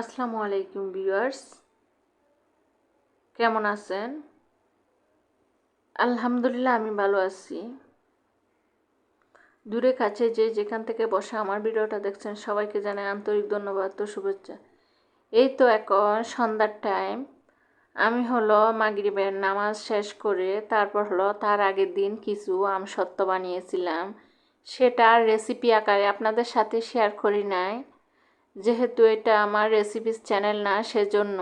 আসসালামু আলাইকুম ভিউয়ার্স। কেমন আছেন? আলহামদুলিল্লাহ, আমি ভালো আছি। দূরে কাছে যে যেখান থেকে বসে আমার ভিডিওটা দেখছেন, সবাইকে জানাই আন্তরিক ধন্যবাদ তো শুভেচ্ছা। এই তো এখন সন্ধ্যার টাইম আমি হলো মাগরিবের নামাজ শেষ করে তারপর হলো তার আগের দিন কিছু আমসত্ত্ব বানিয়েছিলাম। সেটার রেসিপি আকারে আপনাদের সাথে শেয়ার করি নাই। যেহেতু এটা আমার রেসিপিস চ্যানেল না, সেজন্য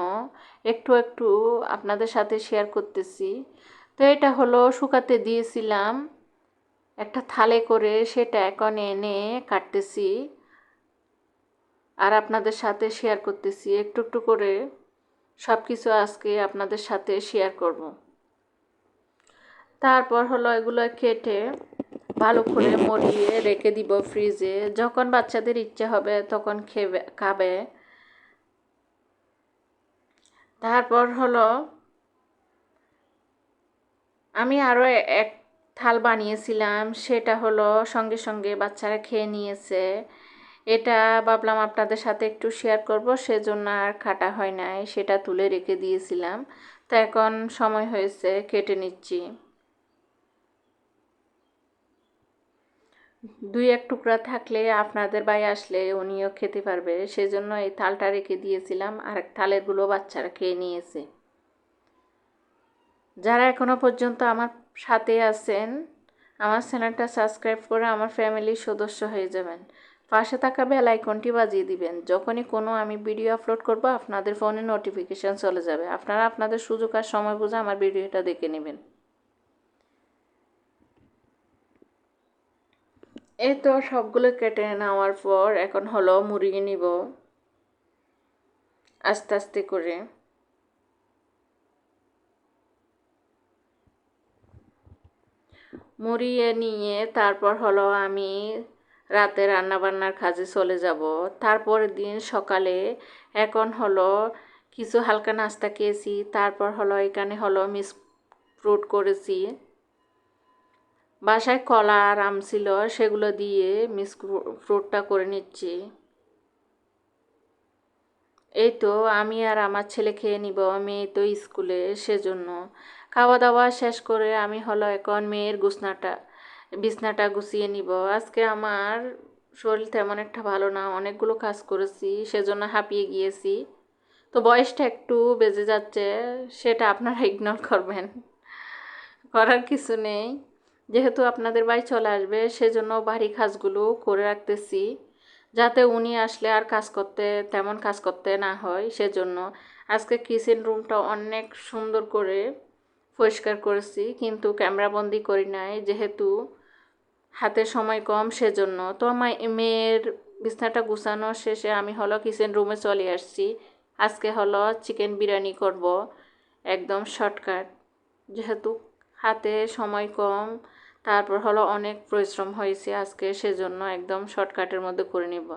একটু একটু আপনাদের সাথে শেয়ার করতেছি। তো এটা হলো শুকাতে দিয়েছিলাম। একটা থালে করে সেটা এখন এনে কাটতেছি। আর আপনাদের সাথে শেয়ার করতেছি। একটু একটু করে সব কিছু আজকে আপনাদের সাথে শেয়ার করব। তারপর হলো এগুলো কেটে ভালো করে মরিয়ে রেখে দিব ফ্রিজে। যখন বাচ্চাদের ইচ্ছে হবে তখন খেবে, খাবে। তারপর হলো, আমি আরও এক থাল বানিয়েছিলাম, সেটা হলো সঙ্গে সঙ্গে বাচ্চারা খেয়ে নিয়েছে। এটা ভাবলাম আপনাদের সাথে একটু শেয়ার করব, সেজন্য আর কাটা হয় নাই, সেটা তুলে রেখে দিয়েছিলাম। তো এখন সময় হয়েছে, কেটে নিচ্ছি। দুই এক টুকরা থাকলে আপনাদের বাই আসলে উনিও খেতে পারবে। সেজন্য এই থালটা রেখে দিয়েছিলাম, আর এক থালেরগুলো বাচ্চারা খেয়ে নিয়েছে। যারা এখনও পর্যন্ত আমার সাথে আছেন, আমার চ্যানেলটা সাবস্ক্রাইব করে আমার ফ্যামিলির সদস্য হয়ে যাবেন। পাশে থাকা বেল আইকনটি বাজিয়ে দিবেন। যখনই কোনো আমি ভিডিও আপলোড করব, আপনাদের ফোনে নোটিফিকেশান চলে যাবে। আপনারা আপনাদের সুযোগ আর সময় বুঝে আমার ভিডিওটা দেখে নেবেন। এই তো সবগুলো কেটে নেওয়ার পর এখন হলো মুড়িয়ে নিব। আস্তে আস্তে করে। মুড়িয়ে নিয়ে তারপর হলো আমি রাতে রান্নাবান্নার কাজে চলে যাব। তারপরের দিন সকালে এখন হলো কিছু হালকা নাস্তা খেয়েছি। তারপর হলো এখানে হলো মিস ফ্রুট করেছি। বাসায় কলা আর আম ছিল, সেগুলো দিয়ে মিস ফ্রুটটা করে নিচ্ছি। এই তো আমি আর আমার ছেলে খেয়ে নিব, মেয়ে তো স্কুলে, সেজন্য। খাওয়া দাওয়া শেষ করে আমি হলো এখন মেয়ের গুছনাটা, বিছনাটা গুছিয়ে নিব। আজকে আমার শরীর তেমন একটা ভালো না, অনেকগুলো কাজ করেছি, সেজন্য হাঁপিয়ে গিয়েছি। তো বয়সটা একটু বেজে যাচ্ছে, সেটা আপনারা ইগনোর করবেন। করার কিছু নেই। যেহেতু আপনাদের বাড়ি চলে আসবে, সেজন্য বাড়ি কাজগুলো করে রাখতেছি। যাতে উনি আসলে আর কাজ করতে, তেমন কাজ করতে না হয়, সেজন্য আজকে কিচেন রুমটা অনেক সুন্দর করে পরিষ্কার করেছি, কিন্তু ক্যামেরাবন্দি করি নাই, যেহেতু হাতে সময় কম, সেজন্য। তো আমার মেয়ের বিছনাটা গুছানো শেষে আমি হলো কিচেন রুমে চলে আসছি। আজকে হলো চিকেন বিরিয়ানি করব, একদম শর্টকাট যেহেতু হাতে সময় কম তারপর হলো অনেক পরিশ্রম হয়েছে আজকে, সেজন্য একদম শর্টকাটের মধ্যে করে নিব।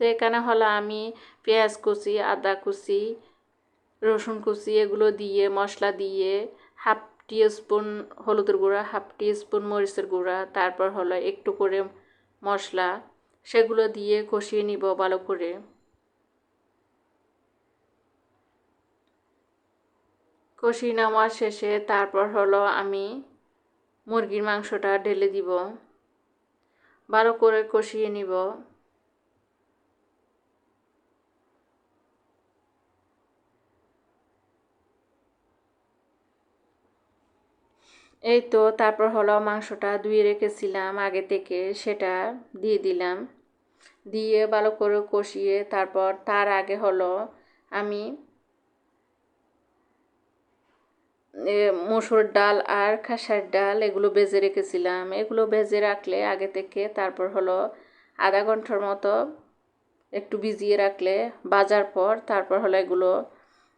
তো এখানে হলো আমি পেঁয়াজ কুচি, আদা কুচি, রসুন কুচি এগুলো দিয়ে, মশলা দিয়ে হাফ টি স্পুন হলুদের গুঁড়া হাফ টি স্পুন মরিচের গুঁড়া, তারপর হলো একটু করে মশলা, সেগুলো দিয়ে কষিয়ে নিব ভালো করে। কষিয়ে নেওয়ার শেষে তারপর হলো আমি মুরগির মাংসটা ঢেলে দিব। ভালো করে কষিয়ে নিব। এই তো তারপর হলো মাংসটা ধুয়ে রেখেছিলাম আগে থেকে, সেটা দিয়ে দিলাম। দিয়ে ভালো করে কষিয়ে তারপর তার আগে হলো আমি মসুর ডাল আর খাসার ডাল এগুলো বেজে রেখেছিলাম। এগুলো বেজে রাখলে আগে থেকে তারপর হলো আধা ঘণ্টার মতো একটু ভিজিয়ে রাখলে বাজার পর তারপর হলো এগুলো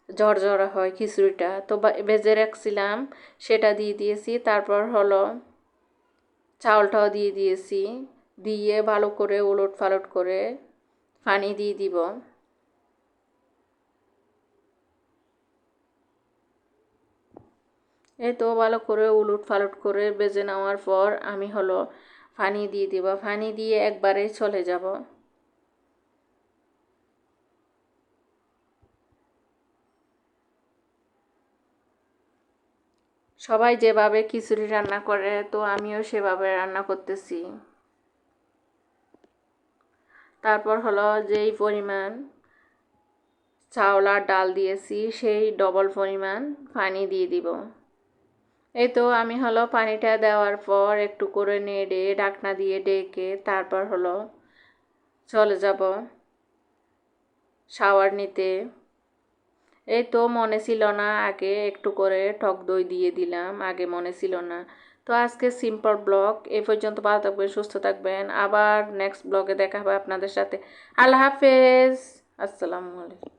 জড়জড়া হয় খিচুড়িটা। তো বেজে রাখছিলাম, সেটা দিয়ে দিয়েছি, তারপর হলো চাউলটাও দিয়ে দিয়েছি। দিয়ে ভালো করে উলট ফালট করে পানি দিয়ে দিব। এই তো ভালো করে উলুট ফালুট করে বেজে নেওয়ার পর আমি হলো ফানি দিয়ে দিব। ফানি দিয়ে একবারে চলে যাব। সবাই যেভাবে খিচুড়ি রান্না করে, তো আমিও সেভাবে রান্না করতেছি। তারপর হলো যেই পরিমাণ চাওলার ডাল দিয়েছি, সেই ডবল পরিমাণ পানি দিয়ে দিব। এই তো আমি হলো পানিটা দেওয়ার পর একটু করে নেড়ে ঢাকনা দিয়ে ডেকে তারপর হলো চলে যাব শাওয়ার নিতে। এই তো মনে ছিল না, আগে একটু করে টক দই দিয়ে দিলাম, আগে মনে ছিল না। তো আজকে সিম্পল ব্লগ এ পর্যন্ত ভালো থাকবেন, সুস্থ থাকবেন। আবার নেক্সট ব্লগে দেখা হবে আপনাদের সাথে। আল্লাহ হাফেজ, আসসালামু আলাইকুম।